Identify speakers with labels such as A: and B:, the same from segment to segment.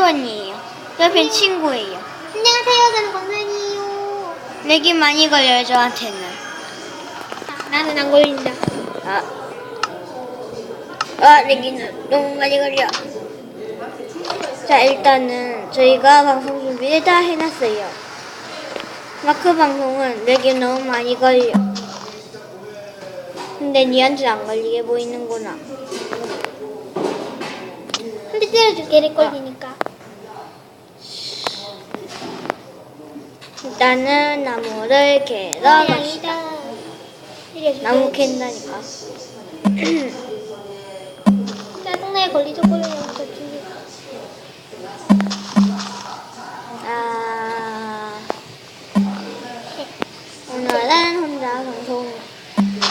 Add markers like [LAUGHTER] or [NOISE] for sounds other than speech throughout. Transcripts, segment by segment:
A: 회원이에요. 옆엔 친구예요.
B: 안녕하세요. 저는 권선이에요.
A: 렉이 많이 걸려요, 저한테는.
B: 나는 안 걸린다.
A: 아, 아 렉이는 너무 많이 걸려. 자, 일단은 저희가 방송 준비를 다 해놨어요. 마크 방송은 렉이 너무 많이 걸려. 근데 니한테는 안 걸리게 보이는구나.
B: 한대 때려줄게. 렉 걸리니까.
A: 일단은 나무를 캐러 갑시다. 나무 캔다니까. [CLEARS THROAT]
B: 짜증나게 걸리죠. 중에.
A: 아, 오늘은 혼자 방송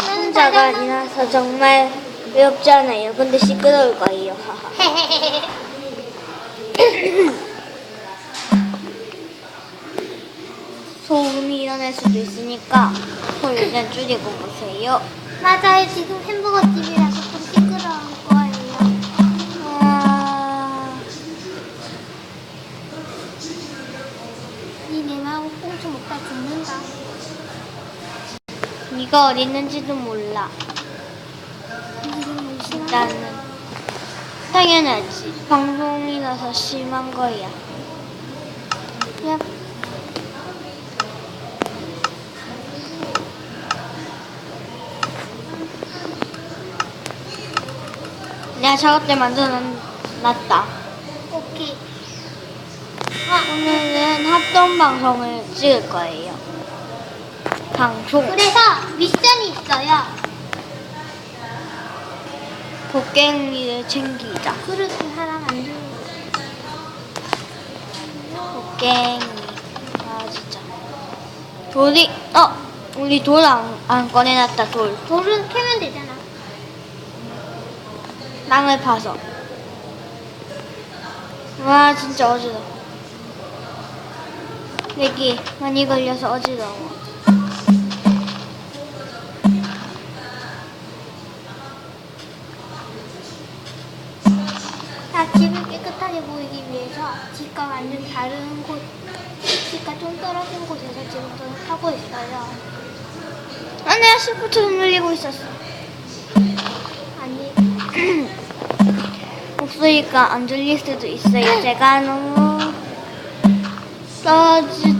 A: 혼자가 아니라서 정말 외롭지 않아요. 근데 시끄러울 거예요. [LAUGHS] [CLEARS THROAT] 소음이 일어날 수도 있으니까 소리는 줄이고 보세요.
B: 맞아요. 지금 햄버거 집이라서 좀 시끄러울 거예요.
A: 아,
B: 니내 마음 꽁치 먹다 죽는다.
A: 네가 어디 있는지도 몰라. 일단은 당연하지. 방송이라서 심한 거야.
B: 야,
A: 내가 작업 때 만들어놨다.
B: 오케이.
A: 오늘은 합동 방송을 찍을 거예요. 방송.
B: 그래서 미션이 있어요.
A: 곡괭이를 챙기자.
B: 그릇을 하나 만들고.
A: 곡괭이. 아 진짜. 돌이 어 우리 돌안안 꺼내놨다 돌.
B: 돌은 캐면 되잖아.
A: 땅을 파서. 와 진짜 어지러워. 내기 많이 걸려서 어지러워.
B: 자, 집을 깨끗하게 보이기 위해서 집과 완전 다른 곳, 집과 좀 떨어진 곳에서 지금 저는 하고 있어요.
A: 아 내가 시프트 눌리고 있었어. 목소리가 안 들릴 수도 있어요. 제가 너무 떨어지,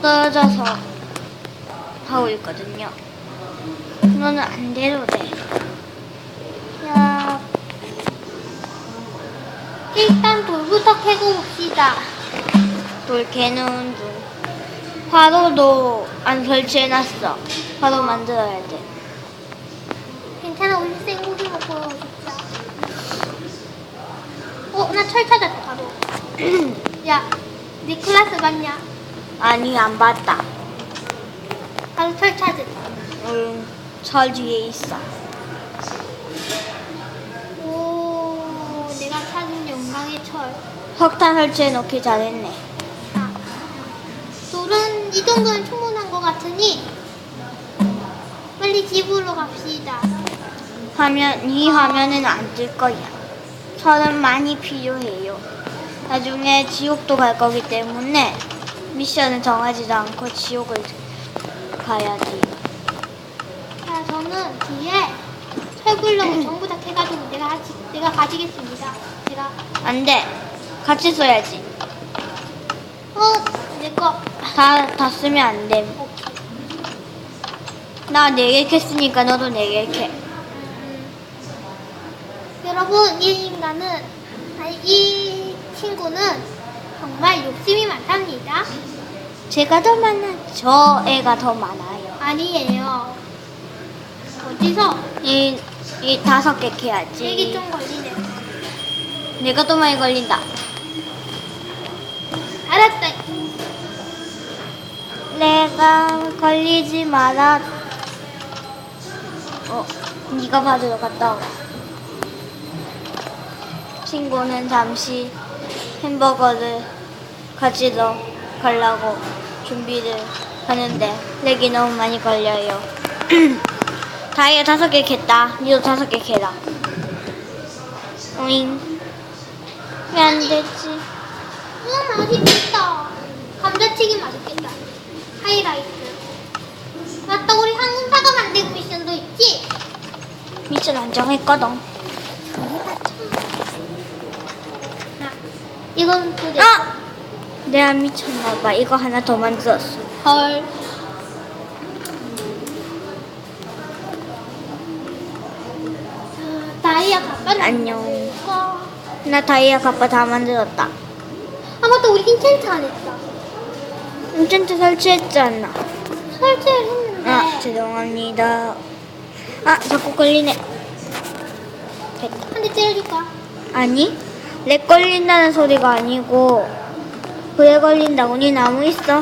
A: 떨어져서 하고 있거든요. 너는 안 돼도 돼.
B: 야. 일단 돌부터 캐고 봅시다.
A: 돌 개는 중. 화로도 안 설치해놨어. 화로 만들어야 돼.
B: 나 철 찾았다, 바로. 야, 네 클래스 맞냐?
A: 아니, 안 봤다.
B: 바로 철 찾은.
A: 응, 철 뒤에 있어.
B: 오, 내가 찾은 영광의 철.
A: 석탄 설치해 놓기 잘했네.
B: 아, 돌은 이 정도는 충분한 것 같으니 빨리 집으로 갑시다.
A: 화면, 이 화면은 안 뜰 거야. 철은 많이 필요해요. 나중에 지옥도 갈 거기 때문에 미션을 정하지도 않고 지옥을 가야지.
B: 자, 저는 뒤에 철블럭을 전부 다 캐가지고 내가 하지, 내가 가지겠습니다. 제가
A: 안 돼. 같이 써야지.
B: 어, 내 거.
A: 다, 다 쓰면 안 돼.
B: 오케이.
A: 나네개 캤으니까 너도 네개 캐.
B: 음, 여러분, 이 인간은 아니 이 친구는 정말 욕심이 많답니다.
A: 제가 더 많아. 저 애가 더 많아요.
B: 아니에요. 어디서
A: 이, 이 다섯 개
B: 얘기
A: 캐야지.
B: 좀 걸리네.
A: 내가 더 많이 걸린다.
B: 알았다.
A: 내가 걸리지 마라. 어, 네가 받으러 갔다 와. 친구는 잠시 햄버거를 가지러 가려고 준비를 하는데 렉이 너무 많이 걸려요. [CLEARS THROAT] 다이어 다섯 개 캤다. 니도 다섯 개 캐라. 오잉. 왜 안 되지?
B: 우와 맛있겠다. 감자튀김 맛있겠다. 하이라이트. 맞다 우리 황금 사과 만들기 미션도 있지?
A: 미션 안 정했거든.
B: 이건 또 내.
A: 아! 내가 미쳤나봐. 이거 하나 더 만들었어.
B: 헐. 아, 다이아 가빠
A: 안녕. 아나 다이아 가빠 다 만들었다.
B: 맞다 우리 인챈트 안 했다.
A: 인챈트 설치했잖아.
B: 설치를 했는데.
A: 아, 죄송합니다. 아, 자꾸 걸리네. 됐다.
B: 한 대 때려줄까?
A: 아니, 렉 걸린다는 소리가 아니고, 그래 걸린다고. 니 나무 있어?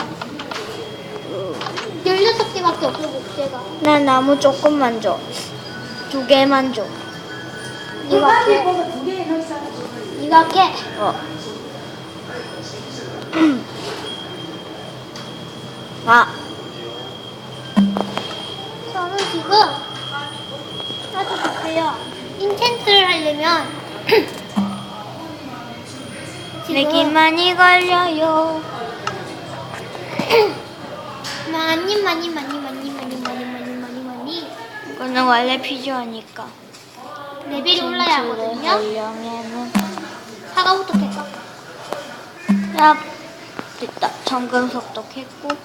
B: 16개밖에 없어 목재가.
A: 나 나무 조금만 줘. 두 개만 줘.
B: 이거 할게. 이거 할게.
A: 어. [CLEARS THROAT] 아,
B: 저는 지금 아주 급해요. 인챈트를 하려면 [CLEARS THROAT]
A: 렉이 많이 걸려요.
B: 많이 많이 많이 많이 많이 많이 많이 많이 많이
A: 이거는 원래 필요하니까.
B: 레벨이 올라야 하거든요.
A: 하려면은
B: 사과부터 캘까?
A: 야, 됐다. 정금석도 캤고.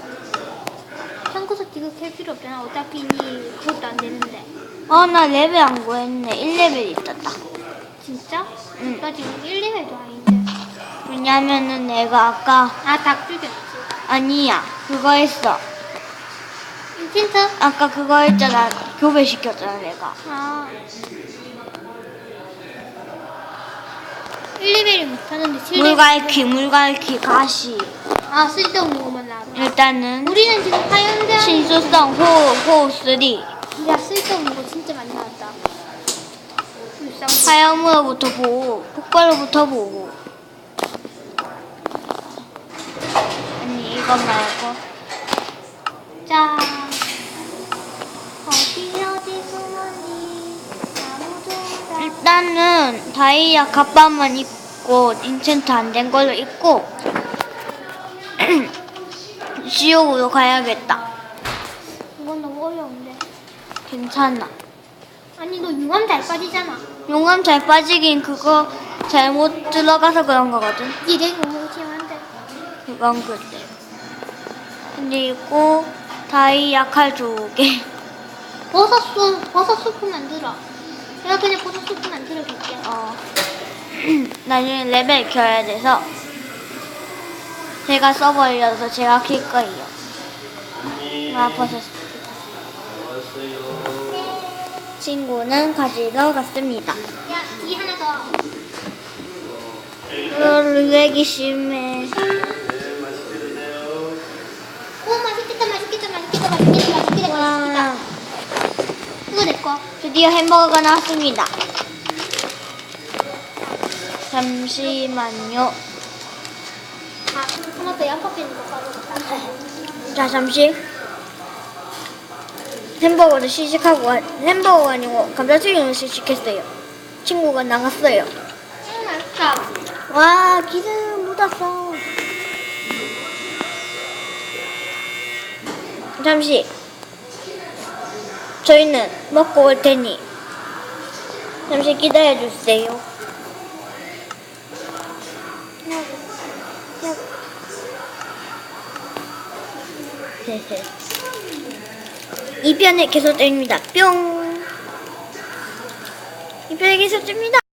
B: 참고서 지금 캘 필요 없잖아. 어차피 니 그것도 안 되는데.
A: 어, 나 레벨 안 구했네. 1레벨 있다, 딱.
B: 진짜?
A: 응.
B: 나 지금 1레벨도 아닌데.
A: 왜냐면은 내가 아까,
B: 아, 닭 죽였지.
A: 아니야. 그거 했어.
B: 인챈트?
A: 아까 그거 했잖아. 교배 시켰잖아, 내가.
B: 아. 1레벨을 못하는데 7레벨.
A: 물갈퀴, 물갈퀴, 가시.
B: 아, 쓸데없는 것만 나와.
A: 일단은,
B: 우리는 지금 하얀색.
A: 신수성 호우, 호우 3.
B: 야, 쓸데없는 거 진짜 많이 나왔다. 불쌍.
A: 화염으로부터 보고, 폭발로부터 보고. 아니, 이거 말고.
B: 자. 어디 어디 숨었니? 아무도 나.
A: 일단은 다이아 갑바만 입고 인챈트 안 된 걸로 입고 [CLEARS THROAT] 지옥으로 가야겠다.
B: 이건 너무 어려운데.
A: 괜찮아.
B: 아니, 너 융함 잘 빠지잖아.
A: 용암 잘 빠지긴 그거 잘못 들어가서 그런 거거든.
B: 니네 너무 심한데.
A: 그건 그래. 그리고 다이아 칼두 개. [LAUGHS]
B: 버섯 수, 버섯 수프 만들어. 내가 그냥 버섯 수프 만들어 줄게.
A: 어. [CLEARS THROAT] 나중에 레벨 켜야 돼서 제가 써버려서 제가 킬 거예요. 아, 버섯. 친구는 가지러 갔습니다.
B: 야, 이 하나 더.
A: 르기 심해.
B: 이거 내 거.
A: 드디어 햄버거가 나왔습니다. 잠시만요.
B: 아, 하나 더 양파 빼는 거 까먹었다. [LAUGHS]
A: 자, 잠시. 햄버거를 시식하고, 와- 햄버거가 아니고 감자튀김을 시식했어요. 친구가 나갔어요.
B: 음, 맛있다.
A: 와, 기름 묻었어. 잠시. 저희는 먹고 올 테니 잠시 기다려 주세요. [LAUGHS] 헤헤. 2편에 계속 됩니다. 뿅. 2편에 계속 됩니다.